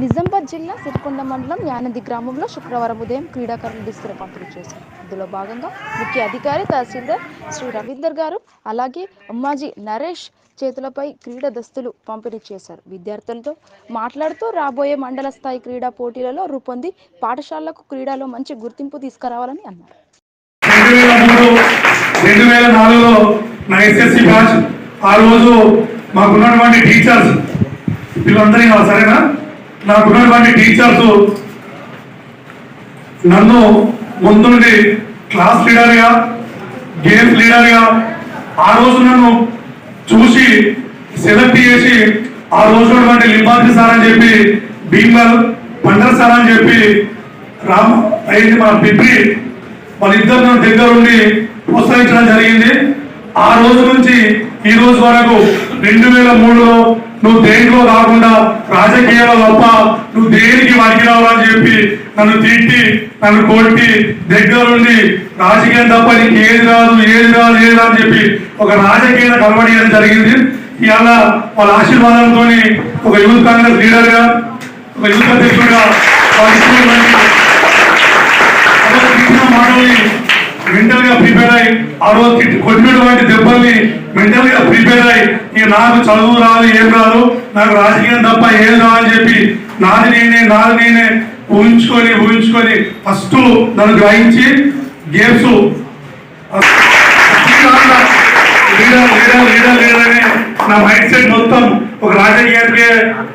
నిజామాబాద్ జిల్లా సిరికొండ మండలం యానంది గ్రామంలో శుక్రవారం ఉదయం క్రీడాకారులు దుస్తులు పంపిణీ చేశారు. ఇందులో భాగంగా ముఖ్య అధికారి తహసీల్దార్ శ్రీ రవీందర్ గారు అలాగే అమ్మాజీ నరేష్ చేతులపై క్రీడా దుస్తులు పంపిణీ చేశారు. విద్యార్థులతో మాట్లాడుతూ రాబోయే మండల స్థాయి క్రీడా పోటీలలో రూపొంది పాఠశాలలకు క్రీడలో మంచి గుర్తింపు తీసుకురావాలని అన్నారు. రెండు వేల నాలుగులో నా ఎస్ఎస్సి బ్యాచ్ ఆ రోజు మాకున్నటువంటి టీచర్స్ వీళ్ళందరినీ సరేనా? నాకున్నటువంటి టీచర్స్ నన్ను ముందుండి క్లాస్ లీడర్గా గేమ్స్ లీడర్గా ఆ రోజు నన్ను చూసి సెలెక్ట్ చేసి ఆ రోజు ఉన్నటువంటి లింబాద్రి సార్ అని చెప్పి భీమల్ పండర్ సార్ అని చెప్పి రామ్ అయింది మా పిప్పి. వాళ్ళిద్దరు నన్ను దగ్గర ఉండి ప్రోత్సహించడం జరిగింది. ఆ రోజు నుంచి ఈ రోజు వరకు రెండు వేల మూడులో నువ్వు దేంట్లో కాకుండా రాజకీయాల తప్ప నువ్వు దేనికి వారికి రావాలని చెప్పి నన్ను తిట్టి నన్ను కొట్టి దగ్గరుండి రాజకీయం తప్ప నీకు ఏది రాదు ఏది రాదు ఏది రాదు అని చెప్పి ఒక రాజకీయ కనబడేయడం జరిగింది. ఇవాళ వాళ్ళ ఆశీర్వాదంతో ఒక యూత్ కాంగ్రెస్ లీడర్గా ఒక యూత్ అధ్యక్షుడుగా మాటల్ని మెంటల్గా ప్రిపేర్ అయ్యి ఆ రోజు కొట్టినటువంటి దెబ్బల్ని మెంటల్గా ప్రిపేర్ అయ్యి ఈ నాకు చదువు రాదు ఏం రాదు? నాకు రాజకీయం తప్ప ఏం రాదు అని చెప్పి నాది నేనే నాది నేనే ఊహించుకొని ఊహించుకొని ఫస్ట్ నన్ను గ్రహించి games leader leader leader leader అని నా మైండ్ సెట్ మొత్తం ఒక రాజకీయానికి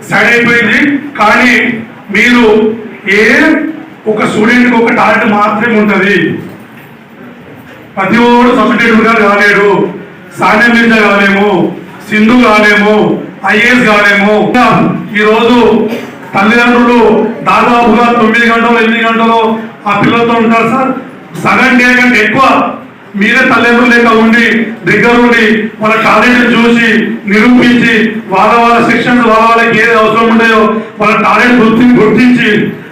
సైడ్ అయిపోయింది. కానీ మీరు ఏ ఒక స్టూడెంట్కి ఒక టాలెంట్ మాత్రమే ఉంటుంది. ప్రతి ఒక్కడు సబ్స్టిట్యూట్ కాలేడు. సాన్య మీద కాలేము. సింధు కాలేము ఐఏఎస్ కాలేము ఈ రోజు తల్లిదండ్రులు దాదాపుగా తొమ్మిది గంటలు ఎనిమిది గంటలు ఆ పిల్లలతో ఉంటారు సార్. సగం డే కంటే ఎక్కువ మీరే తల్లిదండ్రులు లేక ఉండి దగ్గర ఉండి వాళ్ళ టాలెంట్ చూసి నిరూపించి వాళ్ళ వాళ్ళ శిక్షణ వాళ్ళ వాళ్ళకి ఏది అవసరం ఉన్నాయో వాళ్ళ టాలెంట్ గుర్తి గుర్తించి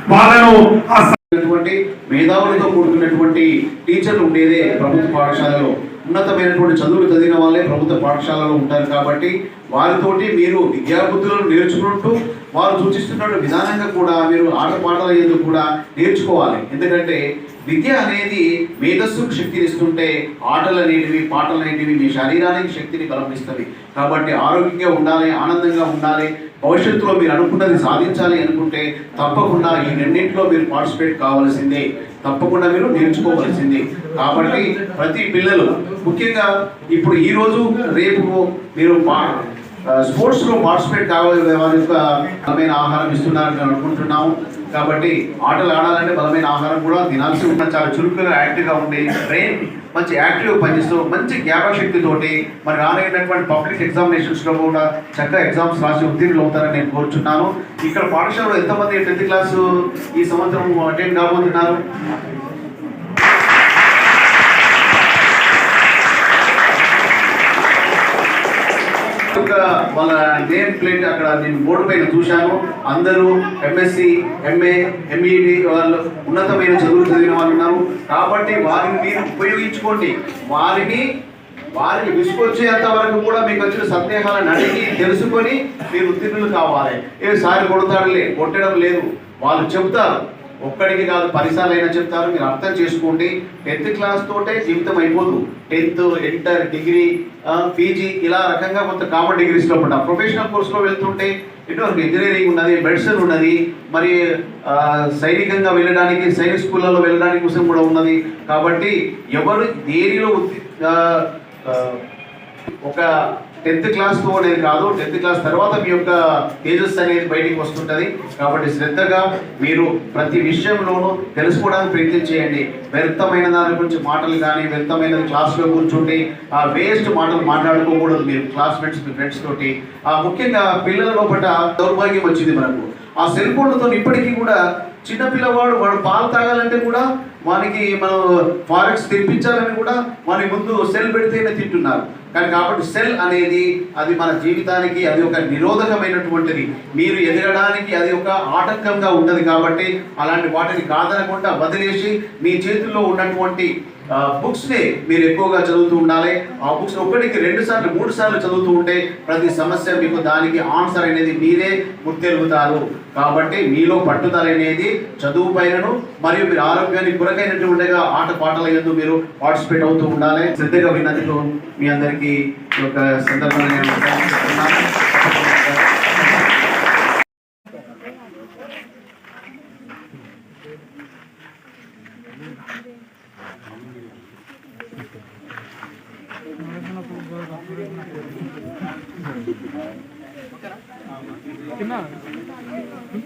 వాళ్ళను ఆ ఉన్నటువంటి మేధావులతో కూడుకున్నటువంటి టీచర్లు ఉండేదే ప్రభుత్వ పాఠశాలలో. ఉన్నతమైనటువంటి చదువులు చదివిన వాళ్ళే ప్రభుత్వ పాఠశాలలో ఉంటారు కాబట్టి వారితోటి మీరు విద్యాబుద్ధులను నేర్చుకుంటూ వారు సూచిస్తున్న విధానంగా కూడా మీరు ఆటపాటల ఎందుకు కూడా నేర్చుకోవాలి. ఎందుకంటే విద్య అనేది మేధస్సుకు శక్తినిస్తుంటే ఆటలు అనేటివి పాటలు అనేటివి మీ శరీరానికి శక్తిని బలమిస్తవి కాబట్టి ఆరోగ్యంగా ఉండాలి ఆనందంగా ఉండాలి భవిష్యత్తులో మీరు అనుకున్నది సాధించాలి అనుకుంటే తప్పకుండా ఈ రెండింటిలో మీరు పార్టిసిపేట్ కావాల్సిందే. తప్పకుండా మీరు నేర్చుకోవాల్సిందే. కాబట్టి ప్రతి పిల్లలు ముఖ్యంగా ఇప్పుడు ఈ రోజు రేపు మీరు స్పోర్ట్స్లో పార్టిసిపేట్ కావాలి వారి యొక్క బలమైన ఆహారం ఇస్తున్నారని అనుకుంటున్నాము. కాబట్టి ఆటలు ఆడాలంటే బలమైన ఆహారం కూడా తినాల్సి ఉన్న చాలా చురుకుగా యాక్టివ్గా ఉండి బ్రెయిన్ మంచి యాక్టివ్ పనిచేస్తూ మంచి జ్ఞాపశక్తితోటి మరి రానైనటువంటి పబ్లిక్ ఎగ్జామినేషన్స్లో కూడా చక్కగా ఎగ్జామ్స్ రాసి ఉత్తీర్ణులు అవుతారని నేను కోరుచున్నాను. ఇక్కడ పాఠశాలలో ఎంతమంది టెన్త్ క్లాస్ ఈ సంవత్సరం అటెండ్ కాబోతున్నారు? యొక్క వాళ్ళ నేమ్ ప్లేట్ అక్కడ నేను బోర్డు పైన చూశాను. అందరూ ఎంఎస్సి ఎంఏ ఎంఈడి వాళ్ళు ఉన్నతమైన చదువులు చదివిన వాళ్ళు ఉన్నారు. కాబట్టి వారిని మీరు ఉపయోగించుకోండి. వారిని వారిని విసుకొచ్చేంత వరకు కూడా మీకు వచ్చిన సందేహాలను అడిగి తెలుసుకొని మీరు ఉత్తీర్ణులు కావాలి. ఏ సారి కొడతాడులే కొట్టడం లేదు. వాళ్ళు చెబుతారు ఒక్కడికి కాదు పదిసార్లు అయినా చెప్తారు మీరు అర్థం చేసుకోండి. టెన్త్ క్లాస్ తోటే జీవితం అయిపోదు. టెన్త్ ఇంటర్ డిగ్రీ పీజీ ఇలా రకంగా కొంత కామన్ డిగ్రీస్లో ఉంటాం. ప్రొఫెషనల్ కోర్సులో వెళ్తుంటే ఎటువంటి ఇంజనీరింగ్ ఉన్నది మెడిసిన్ ఉన్నది మరి సైనికంగా వెళ్ళడానికి సైనిక్ స్కూళ్ళలో వెళ్ళడానికి కోసం కూడా ఉన్నది. కాబట్టి ఎవరు దేనిలో ఒక టెన్త్ క్లాస్ అనేది కాదు టెన్త్ క్లాస్ తర్వాత మీ యొక్క తేజస్ అనేది బయటికి వస్తుంటుంది. కాబట్టి శ్రద్ధగా మీరు ప్రతి విషయంలోనూ తెలుసుకోవడానికి ప్రయత్నం చేయండి. వ్యర్థమైన దాని గురించి మాటలు కానీ వ్యర్థమైన క్లాస్లో కూర్చుండి ఆ వేస్ట్ మాటలు మాట్లాడుకోకూడదు మీరు క్లాస్మేట్స్ మీ ఫ్రెండ్స్ తోటి. ఆ ముఖ్యంగా పిల్లల లోపల దౌర్భాగ్యం వచ్చింది మనకు. ఆ సెల్ ఫోన్లతో ఇప్పటికీ కూడా చిన్న పిల్లవాడు వాడు పాలు తాగాలంటే కూడా వానికి మనం ఫారెక్స్ తెప్పించాలని కూడా వాని ముందు సెల్ పెడితేనే తింటున్నారు. కానీ కాబట్టి సెల్ అనేది అది మన జీవితానికి అది ఒక నిరోధకమైనటువంటిది. మీరు ఎదగడానికి అది ఒక ఆటంకంగా ఉన్నది కాబట్టి అలాంటి వాటిని కాదనకుండా వదిలేసి మీ చేతుల్లో ఉన్నటువంటి బుక్స్ని మీరు ఎక్కువగా చదువుతూ ఉండాలి. ఆ బుక్స్ ఒకటికి రెండు సార్లు మూడు సార్లు చదువుతూ ఉంటే ప్రతి సమస్య మీకు దానికి ఆన్సర్ అనేది మీరే గుర్తెరుగుతారు. కాబట్టి మీలో పట్టుదల అనేది చదువు పైనను మరియు మీరు ఆరోగ్యానికి కొరకైనటువంటిగా ఆట పాటల యందు మీరు పార్టిసిపేట్ అవుతూ ఉండాలి. శ్రద్ధగా విన్నందుకు మీ అందరికీ. ఈ యొక్క సందర్భంగా నేను ధన్యవాదాలు